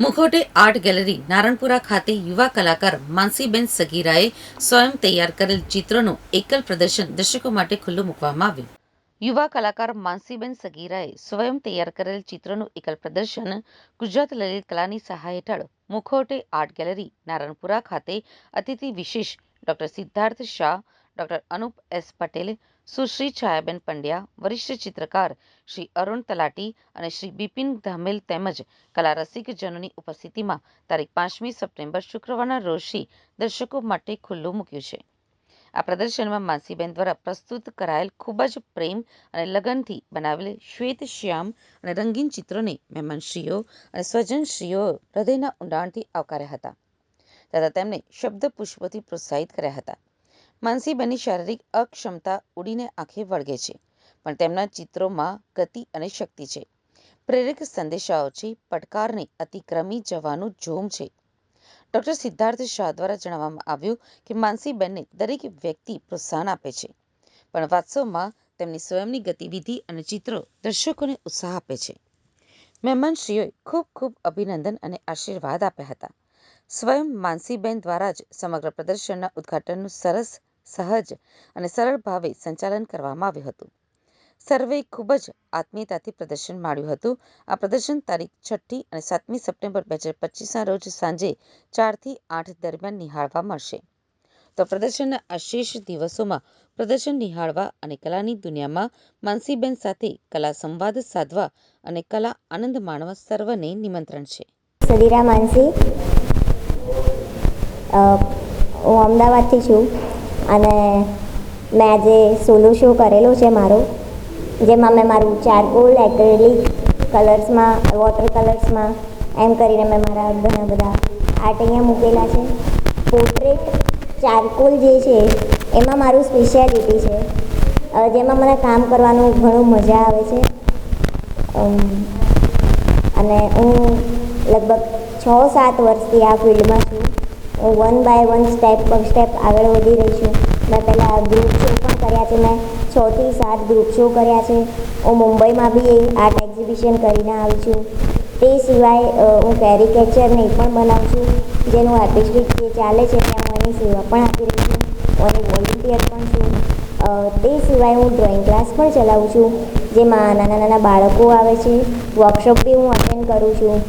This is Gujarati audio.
મુખોટે આર્ટ ગેલેરી નારણપુરા ખાતે યુવા કલાકાર માનસીબેન સગીરાએ સ્વયં તૈયાર કરેલ ચિત્રનું એકલ પ્રદર્શન દર્શકો માટે ખુલ્લું મૂકવામાં આવ્યું. યુવા કલાકાર માનસીબેન સગીરાએ સ્વયં તૈયાર કરેલ ચિત્રનું એકલ પ્રદર્શન ગુજરાત લલિત કલાની સહાય હેઠળ મુખોટે આર્ટ ગેલેરી નારણપુરા ખાતે અતિથિ વિશેષ doctor Siddharth Shah doctor Anup S Patel Sushri Chhayaben Pandya, વરિષ્ઠ ચિત્રકાર શ્રી અરુણ તલાટી અને શ્રી બિપિન ધામેલ તેમજ કલા રસિકજનોની ઉપસ્થિતિમાં તારીખ પાંચમી સપ્ટેમ્બર શુક્રવારના રોજથી દર્શકો માટે ખુલ્લું મૂક્યું છે. આ પ્રદર્શનમાં માનસીબેન દ્વારા પ્રસ્તુત કરાયેલ ખૂબ જ પ્રેમ અને લગનથી બનાવેલ શ્વેત શ્યામ અને રંગીન ચિત્રોને મહેમાનશ્રીઓ અને સ્વજનશ્રીઓ હૃદયના ઊંડાણથી આવકાર્યા હતા તથા તેમને શબ્દ પુષ્પોથી પ્રોત્સાહિત કર્યા હતા. માનસીબેનની શારીરિક અક્ષમતા ઉડીને આંખે વળગે છે, પણ તેમના ચિત્રોમાં ગતિ અને શક્તિ છે. પ્રેરક સંદેશાઓ છે, પડકારને અતિક્રમી જવાનું જોમ છે. ડૉક્ટર સિદ્ધાર્થ શાહ દ્વારા જણાવવામાં આવ્યું કે માનસીબેનને દરેક વ્યક્તિ પ્રોત્સાહન આપે છે, પણ વાસ્તવમાં તેમની સ્વયંની ગતિવિધિ અને ચિત્રો દર્શકોને ઉત્સાહ આપે છે. મહેમાનશ્રીઓએ ખૂબ ખૂબ અભિનંદન અને આશીર્વાદ આપ્યા હતા. સ્વયં માનસીબેન દ્વારા જ સમગ્ર પ્રદર્શનના ઉદ્ઘાટનનું સરસ સહજ અને સરળ ભાવે સંચાલન કરવામાં આવ્યું હતું. સર્વે ખૂબ જ આત્મીયતાથી પ્રદર્શન માણ્યું હતું. આ પ્રદર્શન તારીખ છઠ્ઠી અને સાતમી સપ્ટેમ્બર બે હજાર પચીસના રોજ સાંજે ચારથી આઠ દરમિયાન નિહાળવા મળશે. તો પ્રદર્શનના આ શેષ દિવસોમાં પ્રદર્શન નિહાળવા અને કલાની દુનિયામાં માનસીબેન સાથે કલા સંવાદ સાધવા અને કલા આનંદ માણવા સર્વને નિમંત્રણ છે. સદીરા માનસી હું અમદાવાદથી છું. અને મેં આજે સોલો શો કરેલો છે મારો, જેમાં મેં મારું ચારકોલ એક્રેલિક કલર્સમાં વોટર કલર્સમાં એમ કરીને મેં મારા ઘણા બધા આર્ટ અહીંયા મૂકેલા છે. પોર્ટ્રેટ ચારકોલ જે છે, એમાં મારું સ્પેશિયાલિટી છે. જેમાં મને કામ કરવાનું ઘણું મજા આવે છે. અને હું લગભગ છ સાત વર્ષથી આ ફિલ્ડમાં છું. વન બાય વન સ્ટેપ પર સ્ટેપ આગળ વધી રહી છું. મેં પહેલાં ગ્રુપ શો પણ કર્યા છે. મેં છથી સાત ગ્રુપ શો કર્યા છે. હું મુંબઈમાં બી આર્ટ એક્ઝિબિશન કરીને આવી છું. તે સિવાય હું કેરિકેચરને પણ બનાવું છું. જેનું આર્ટિસ્ટિક જે ચાલે છે, ત્યાં હું એની સેવા પણ આપી રહી છું. હું વોલેન્ટિયર પણ છું. તે સિવાય હું ડ્રોઈંગ ક્લાસ પણ ચલાવું છું. જેમાં નાના નાના બાળકો આવે છે. વર્કશોપ બી હું અટેન્ડ કરું છું.